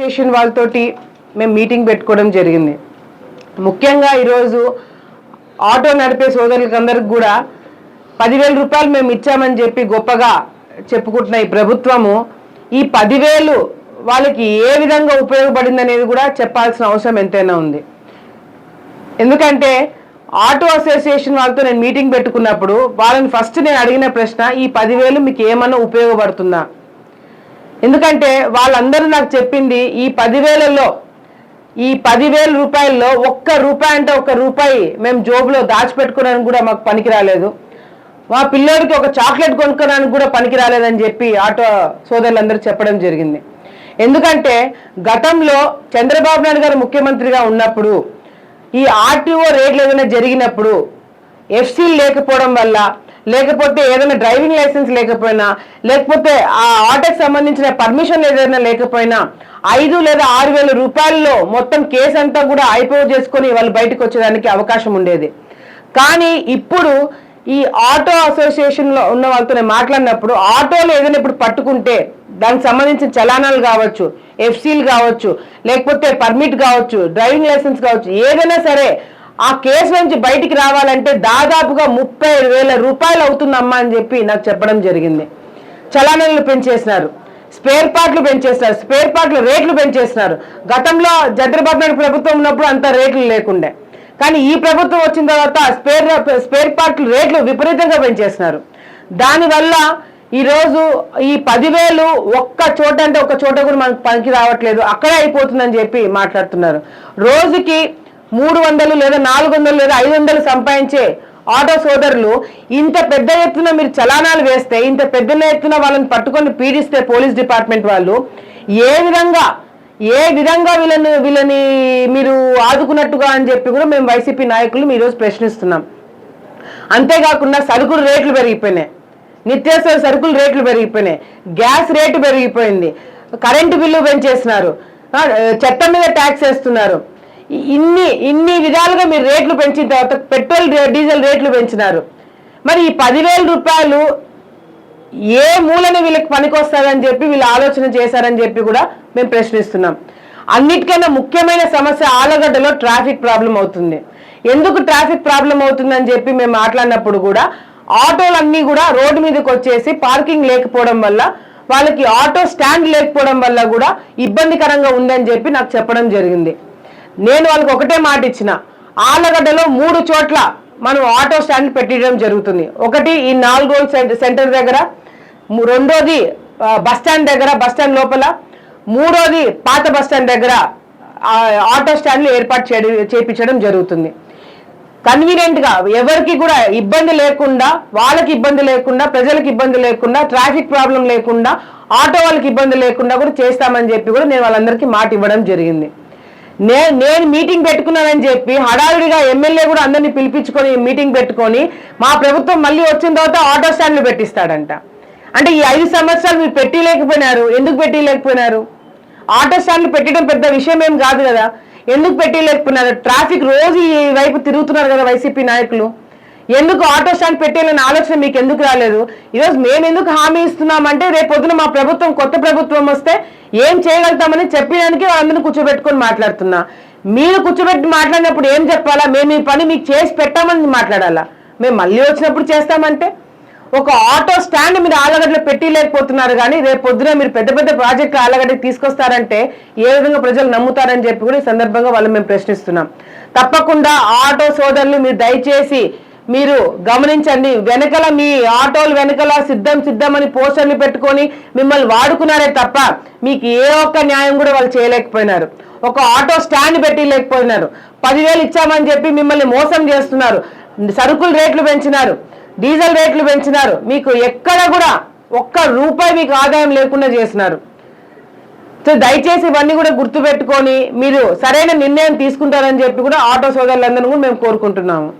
Station వాళ్ళతోటి మేము meeting పెట్టుకోవడం జరిగింది. ముఖ్యంగా ఈరోజు ఆటో నడిపే సోదరులకందరికి కూడా పదివేల రూపాయలు మేము ఇచ్చామని చెప్పి గొప్పగా చెప్పుకుంటున్న ఈ ప్రభుత్వము ఈ పదివేలు వాళ్ళకి ఏ విధంగా ఉపయోగపడింది అనేది కూడా చెప్పాల్సిన అవసరం ఎంతైనా ఉంది. ఎందుకంటే ఆటో అసోసియేషన్ వాళ్ళతో నేను మీటింగ్ పెట్టుకున్నప్పుడు వాళ్ళని ఫస్ట్ నేను అడిగిన ప్రశ్న ఈ పదివేలు మీకు ఏమన్నా ఉపయోగపడుతుందా? ఎందుకంటే వాళ్ళందరూ నాకు చెప్పింది ఈ పదివేలలో ఈ పదివేల రూపాయల్లో ఒక్క రూపాయి అంటే ఒక్క రూపాయి మేము జోబులో దాచిపెట్టుకోవడానికి కూడా మాకు పనికి రాలేదు మా పిల్లోడికి ఒక చాక్లెట్ కొనుక్కోవడానికి కూడా పనికి రాలేదని చెప్పి ఆటో సోదరులందరూ చెప్పడం జరిగింది. ఎందుకంటే గతంలో చంద్రబాబు నాయుడు గారు ముఖ్యమంత్రిగా ఉన్నప్పుడు ఈ ఆర్టీఓ రేట్లు ఏదైనా జరిగినప్పుడు ఎఫ్సీలు లేకపోవడం వల్ల లేకపోతే ఏదైనా డ్రైవింగ్ లైసెన్స్ లేకపోయినా లేకపోతే ఆ ఆటోకి సంబంధించిన పర్మిషన్ ఏదైనా లేకపోయినా ఐదు లేదా ఆరు వేల రూపాయల్లో మొత్తం కేసు అంతా కూడా అయిపోయి చేసుకొని వాళ్ళు బయటకు వచ్చేదానికి అవకాశం ఉండేది. కానీ ఇప్పుడు ఈ ఆటో అసోసియేషన్లో ఉన్న వాళ్ళతో నేను మాట్లాడినప్పుడు ఆటోలు ఏదైనా ఇప్పుడు పట్టుకుంటే దానికి సంబంధించిన చలానాలు కావచ్చు ఎఫ్సీలు కావచ్చు లేకపోతే పర్మిట్ కావచ్చు డ్రైవింగ్ లైసెన్స్ కావచ్చు ఏదైనా సరే ఆ కేసు నుంచి బయటికి రావాలంటే దాదాపుగా ముప్పై వేల రూపాయలు అవుతుందమ్మా అని చెప్పి నాకు చెప్పడం జరిగింది. చలానలు పెంచేసినారు. స్పేర్ పార్ట్లు పెంచేస్తారు స్పేర్ పార్ట్ల రేట్లు పెంచేస్తున్నారు గతంలో చంద్రబాబు నాయుడు ప్రభుత్వం ఉన్నప్పుడు అంత రేట్లు లేకుండే. కానీ ఈ ప్రభుత్వం వచ్చిన తర్వాత స్పేర్ స్పేర్ పార్ట్లు రేట్లు విపరీతంగా పెంచేస్తున్నారు దానివల్ల ఈరోజు ఈ పదివేలు ఒక్క చోట అంటే ఒక్క చోట కూడా మనకు పనికి రావట్లేదు. అక్కడే అయిపోతుందని చెప్పి మాట్లాడుతున్నారు. రోజుకి మూడు వందలు లేదా నాలుగు వందలు లేదా ఐదు వందలు సంపాదించే ఆటో సోదరులు ఇంత పెద్ద ఎత్తున మీరు చలానాలు వేస్తే ఇంత పెద్ద ఎత్తున వాళ్ళని పట్టుకొని పీడిస్తే పోలీస్ డిపార్ట్మెంట్ వాళ్ళు ఏ విధంగా ఏ విధంగా వీళ్ళని వీళ్ళని మీరు ఆదుకున్నట్టుగా అని చెప్పి కూడా మేము వైసీపీ నాయకులు ఈరోజు ప్రశ్నిస్తున్నాం. అంతేకాకుండా సరుకులు రేట్లు పెరిగిపోయినాయి. నిత్యావసర సరుకులు రేట్లు పెరిగిపోయినాయి. గ్యాస్ రేటు పెరిగిపోయింది. కరెంటు బిల్లు పెంచేసినారు చెత్త మీద ట్యాక్స్ వేస్తున్నారు. ఇన్ని ఇన్ని విధాలుగా మీరు రేట్లు పెంచిన తర్వాత పెట్రోల్ డీజిల్ రేట్లు పెంచినారు. మరి ఈ పదివేల రూపాయలు ఏ మూలన వీళ్ళకి పనికొస్తుందని చెప్పి వీళ్ళు ఆలోచన చేశారని చెప్పి కూడా మేము ప్రశ్నిస్తున్నాం. అన్నిటికన్నా ముఖ్యమైన సమస్య ఆలగడ్డలో ట్రాఫిక్ ప్రాబ్లం అవుతుంది. ఎందుకు ట్రాఫిక్ ప్రాబ్లం అవుతుందని చెప్పి మేము మాట్లాడినప్పుడు కూడా ఆటోలన్నీ కూడా రోడ్డు మీదకి వచ్చేసి పార్కింగ్ లేకపోవడం వల్ల వాళ్ళకి ఆటో స్టాండ్ లేకపోవడం వల్ల కూడా ఇబ్బందికరంగా ఉందని చెప్పి నాకు చెప్పడం జరిగింది. నేను వాళ్ళకి ఒకటే మాట ఇచ్చిన. ఆలగడ్డలో మూడు చోట్ల మనం ఆటో స్టాండ్ పెట్టడం జరుగుతుంది. ఒకటి ఈ నాలుగోలు సెంటర్ దగ్గర రెండోది బస్ స్టాండ్ దగ్గర బస్ స్టాండ్ లోపల మూడోది పాత బస్ స్టాండ్ దగ్గర ఆటో స్టాండ్లు ఏర్పాటు చేయడం చేపించడం జరుగుతుంది. కన్వీనియంట్గా ఎవరికి కూడా ఇబ్బంది లేకుండా వాళ్ళకి ఇబ్బంది లేకుండా ప్రజలకు ఇబ్బంది లేకుండా ట్రాఫిక్ ప్రాబ్లం లేకుండా ఆటో వాళ్ళకి ఇబ్బంది లేకుండా కూడా చేస్తామని చెప్పి కూడా నేను వాళ్ళందరికీ మాట ఇవ్వడం జరిగింది. నేను నేను మీటింగ్ పెట్టుకున్నానని చెప్పి హడావిడిగా ఎమ్మెల్యే కూడా అందరినీ పిలిపించుకొని మీటింగ్ పెట్టుకొని మా ప్రభుత్వం మళ్ళీ వచ్చిన తర్వాత ఆటో స్టాండ్లు పెట్టిస్తాడంట. అంటే ఈ ఐదు సంవత్సరాలు మీరు పెట్టలేకపోయినారు. ఎందుకు పెట్టలేకపోయినారు? ఆటో స్టాండ్లు పెట్టడం పెద్ద విషయం ఏం కాదు కదా. ఎందుకు పెట్టలేకపోయినారు? ట్రాఫిక్ రోజు ఈ వైపు తిరుగుతున్నారు కదా వైసీపీ నాయకులు. ఎందుకు ఆటో స్టాండ్ పెట్టేయాలనే ఆలోచన మీకు ఎందుకు రాలేదు? ఈరోజు మేము ఎందుకు హామీ ఇస్తున్నామంటే రేపు పొద్దున మా ప్రభుత్వం కొత్త ప్రభుత్వం వస్తే ఏం చేయగలుగుతామని చెప్పడానికి వాళ్ళందరినీ కూర్చోబెట్టుకొని మాట్లాడుతున్నా. మీరు కూర్చోబెట్టి మాట్లాడినప్పుడు ఏం చెప్పాలా? మేము ఈ పని మీకు చేసి పెట్టామని మాట్లాడాలా? మేము మళ్ళీ వచ్చినప్పుడు చేస్తామంటే? ఒక ఆటో స్టాండ్ మీరు ఆలగడ్డలో పెట్టి లేకపోతున్నారు కానీ రేపు పొద్దున మీరు పెద్ద పెద్ద ప్రాజెక్టులు ఆలగడ్డకి తీసుకొస్తారంటే ఏ విధంగా ప్రజలు నమ్ముతారని చెప్పి కూడా ఈ సందర్భంగా వాళ్ళు మేము ప్రశ్నిస్తున్నాం. తప్పకుండా ఆటో సోదరులు మీరు దయచేసి మీరు గమనించండి వెనకల మీ ఆటోలు వెనకల సిద్ధం సిద్ధం అని పోస్టర్లు పెట్టుకొని మిమ్మల్ని వాడుకున్నారే తప్ప మీకు ఏ ఒక్క న్యాయం కూడా వాళ్ళు చేయలేకపోయినారు. ఒక ఆటో స్టాండ్ పెట్టి లేకపోయినారు పదివేలు ఇచ్చామని చెప్పి మిమ్మల్ని మోసం చేస్తున్నారు. సరుకులు రేట్లు పెంచినారు. డీజిల్ రేట్లు పెంచినారు. మీకు ఎక్కడ కూడా ఒక్క రూపాయి మీకు ఆదాయం లేకుండా చేసినారు. సో దయచేసి ఇవన్నీ కూడా గుర్తుపెట్టుకొని మీరు సరైన నిర్ణయం తీసుకుంటారని చెప్పి కూడా ఆటో సోదరులందరూ కూడా మేము కోరుకుంటున్నాము.